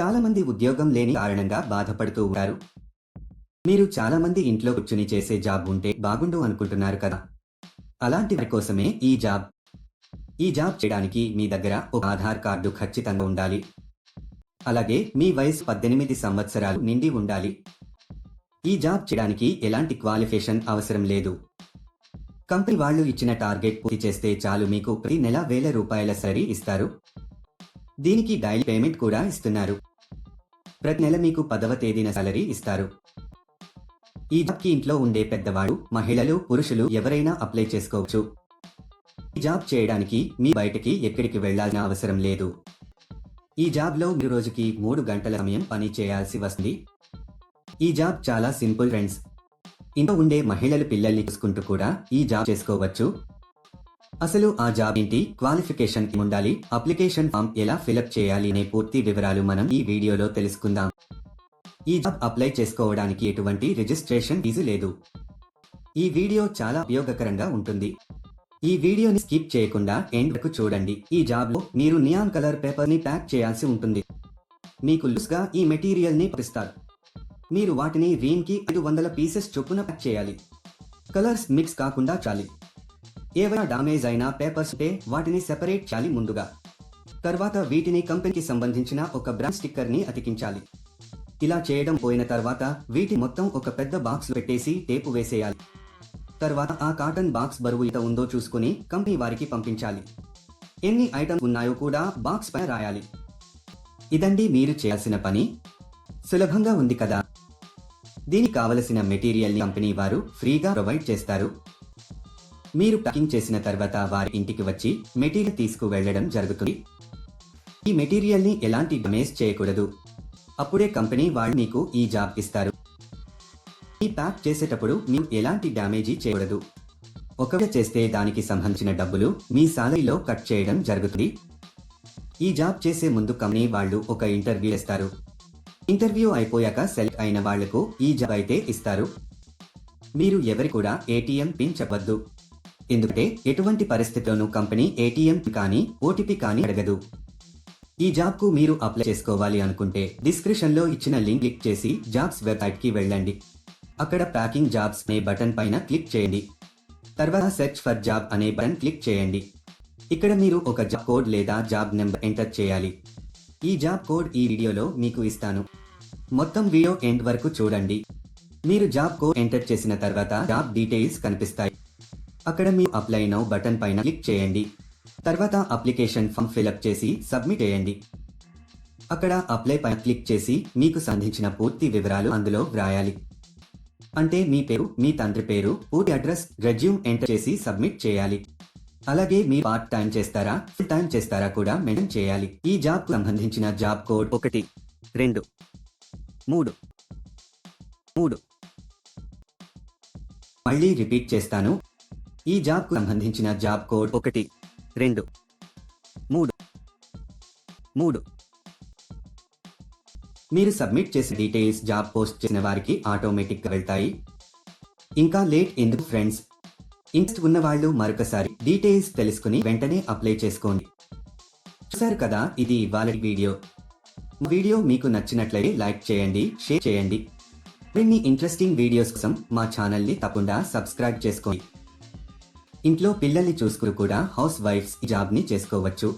చాలామంది ఉద్యోగం లేని కారణంగా బాధపడుతూ ఉంటారు. మీరు చాలామంది ఇంట్లో కూర్చుని చేసే జాబ్ ఉంటే బాగుండు అనుకుంటున్నారు కదా? అలాంటి వారి కోసమే ఈ జాబ్. ఈ జాబ్ చేయడానికి మీ దగ్గర ఒక ఆధార్ కార్డు ఖచ్చితంగా ఉండాలి. అలాగే మీ వయసు పద్దెనిమిది సంవత్సరాలు నిండి ఉండాలి. ఈ జాబ్ చేయడానికి ఎలాంటి క్వాలిఫికేషన్ అవసరం లేదు. కంపెనీ వాళ్ళు ఇచ్చిన టార్గెట్ పూర్తి చేస్తే చాలు మీకు ప్రతి నెల వేల రూపాయల సరి ఇస్తారు. దీనికి డైలీ పేమెంట్ కూడా ఇస్తున్నారు. ప్రతి నెల మీకు పదవ తేదీన సాలరీ ఇస్తారు. ఈ జాబ్కి ఇంట్లో ఉండే పెద్దవాడు మహిళలు పురుషులు ఎవరైనా అప్లై చేసుకోవచ్చు. ఈ జాబ్ చేయడానికి మీ బయటకి ఎక్కడికి వెళ్ళాల్సిన అవసరం లేదు. ఈ జాబ్లో మీరు రోజుకి మూడు గంటల సమయం పని చేయాల్సి వస్తుంది. ఈ జాబ్ చాలా సింపుల్ ఫ్రెండ్స్ ఇంట్లో ఉండే మహిళలు పిల్లల్ని చూసుకుంటూ కూడా ఈ జాబ్ చేసుకోవచ్చు. అసలు ఆ జాబ్ ఏంటి? క్వాలిఫికేషన్ ఉండాలి. అప్లికేషన్ ఫామ్ ఎలా ఫిలప్ చేయాలి అనే పూర్తి వివరాలు మనం ఈ వీడియోలో తెలుసుకుందాం. ఈ జాబ్ అప్లై చేసుకోవడానికి ఎటువంటి రిజిస్ట్రేషన్ ఫీజు లేదు. ఈ వీడియో చాలా ఉపయోగకరంగా ఉంటుంది. ఈ వీడియోని స్కిప్ చేయకుండా ఎండ్ వరకు చూడండి. ఈ జాబ్లో మీరు నియాన్ కలర్ పేపర్ని ప్యాక్ చేయాల్సి ఉంటుంది. మీకు లూస్గా ఈ మెటీరియల్ని పంపిస్తారు. మీరు వాటిని రీమ్కి ఐదు వందల పీసెస్ చొప్పున ప్యాక్ చేయాలి. కలర్స్ మిక్స్ కాకుండా చాలి. ఏవైనా డామేజ్ అయిన పేపర్స్ ఉంటే వాటిని సెపరేట్ చేయాలి ముందుగా. తర్వాత వీటిని కంపెనీకి సంబంధించిన ఒక బ్రాండ్ స్టిక్కర్ని అతికించాలి. ఇలా చేయడం పోయిన తర్వాత వీటి మొత్తం ఒక పెద్ద బాక్స్ పెట్టేసి టేపు వేసేయాలి. తర్వాత ఆ కాటన్ బాక్స్ బరువు ఇంత ఉందో చూసుకుని కంపెనీ వారికి పంపించాలి. ఎన్ని ఐటమ్స్ ఉన్నాయో కూడా బాక్స్ పైన రాయాలి. ఇదండి మీరు చేయాల్సిన పని. సులభంగా ఉంది కదా. దీనికి కావలసిన మెటీరియల్ని కంపెనీ వారు ఫ్రీగా ప్రొవైడ్ చేస్తారు. మీరు ప్యాకింగ్ చేసిన తర్వాత వారి ఇంటికి వచ్చి మెటీరియల్ తీసుకువెళ్ళడం జరుగుతుంది. ఈ మెటీరియల్ని ఎలాంటి డమేజ్ చేయకూడదు. అప్పుడే కంపెనీ వాళ్ళు మీకు ఈ జాబ్ ఇస్తారు. ఈ ప్యాక్ చేసేటప్పుడు మీరు ఎలాంటి డ్యామేజీ చేయకూడదు. ఒకవేళ చేస్తే దానికి సంబంధించిన డబ్బులు మీ సాలరీలో కట్ చేయడం జరుగుతుంది. ఈ జాబ్ చేసే ముందు కంపెనీ వాళ్ళు ఒక ఇంటర్వ్యూ ఇస్తారు. ఇంటర్వ్యూ అయిపోయాక సెలెక్ట్ అయిన వాళ్ళకు ఈ జాబ్ అయితే ఇస్తారు. మీరు ఎవరి కూడా ఏటీఎం పిన్ చెప్పద్దు ఎందుకంటే ఎటువంటి పరిస్థితిలోనూ కంపెనీ ఏటీఎం కానీ ఓటీపీ కానీ అడగదు. ఈ జాబ్కు మీరు అప్లై చేసుకోవాలి అనుకుంటే డిస్క్రిప్షన్లో ఇచ్చిన లింక్ క్లిక్ చేసి జాబ్స్ వెబ్సైట్కి వెళ్ళండి. అక్కడ ప్యాకింగ్ జాబ్స్ అనే బటన్ పైన క్లిక్ చేయండి. తర్వాత సెర్చ్ ఫర్ జాబ్ అనే బటన్ క్లిక్ చేయండి. ఇక్కడ మీరు ఒక జాబ్ కోడ్ లేదా జాబ్ నెంబర్ ఎంటర్ చేయాలి. ఈ జాబ్ కోడ్ ఈ వీడియోలో మీకు ఇస్తాను. మొత్తం వీడియో ఎండ్ వరకు చూడండి. మీరు జాబ్ కోడ్ ఎంటర్ చేసిన తర్వాత జాబ్ డీటెయిల్స్ కనిపిస్తాయి. అక్కడ మీ అప్లై నౌ బటన్ పైన క్లిక్ చేయండి. తర్వాత అప్లికేషన్ ఫామ్ ఫిలప్ చేసి సబ్మిట్ చేయండి. అక్కడ అప్లై పైన క్లిక్ చేసి మీకు సంధించిన పూర్తి వివరాలు అందులో వ్రాయాలి. అంటే మీ పేరు మీ తండ్రి పేరు పూర్తి అడ్రస్ రెజ్యూమ్ ఎంటర్ చేసి సబ్మిట్ చేయాలి. అలాగే మీ పార్ట్ టైం చేస్తారా ఫుల్ టైం చేస్తారా కూడా మెన్షన్ చేయాలి. ఈ జాబ్కు సంబంధించిన జాబ్ కోడ్ ఒకటి రెండు మూడు మూడు. మళ్ళీ రిపీట్ చేస్తాను. ఈ జాబ్కు సంబంధించిన జాబ్ కోడ్ ఒకటి రెండు మూడు మూడు. మీరు సబ్మిట్ చేసే డీటెయిల్స్ జాబ్ పోస్ట్ చేసిన వారికి ఆటోమేటిక్గా వెళ్తాయి. ఇంకా లేట్ ఎందుకు ఫ్రెండ్స్? ఇంట్రెస్ట్ ఉన్నవాళ్ళు మరొకసారి డీటెయిల్స్ తెలుసుకుని వెంటనే అప్లై చేసుకోండి. చూసారు కదా ఇది ఇవాళ వీడియో. వీడియో మీకు నచ్చినట్లయితే లైక్ చేయండి షేర్ చేయండి. మరిన్ని ఇంట్రెస్టింగ్ వీడియోస్ కోసం మా ఛానల్ని తప్పకుండా సబ్స్క్రైబ్ చేసుకోండి. ఇంట్లో పిల్లల్ని చూసుకుని కూడా హౌస్ వైఫ్స్ ఈ జాబ్ని చేసుకోవచ్చు.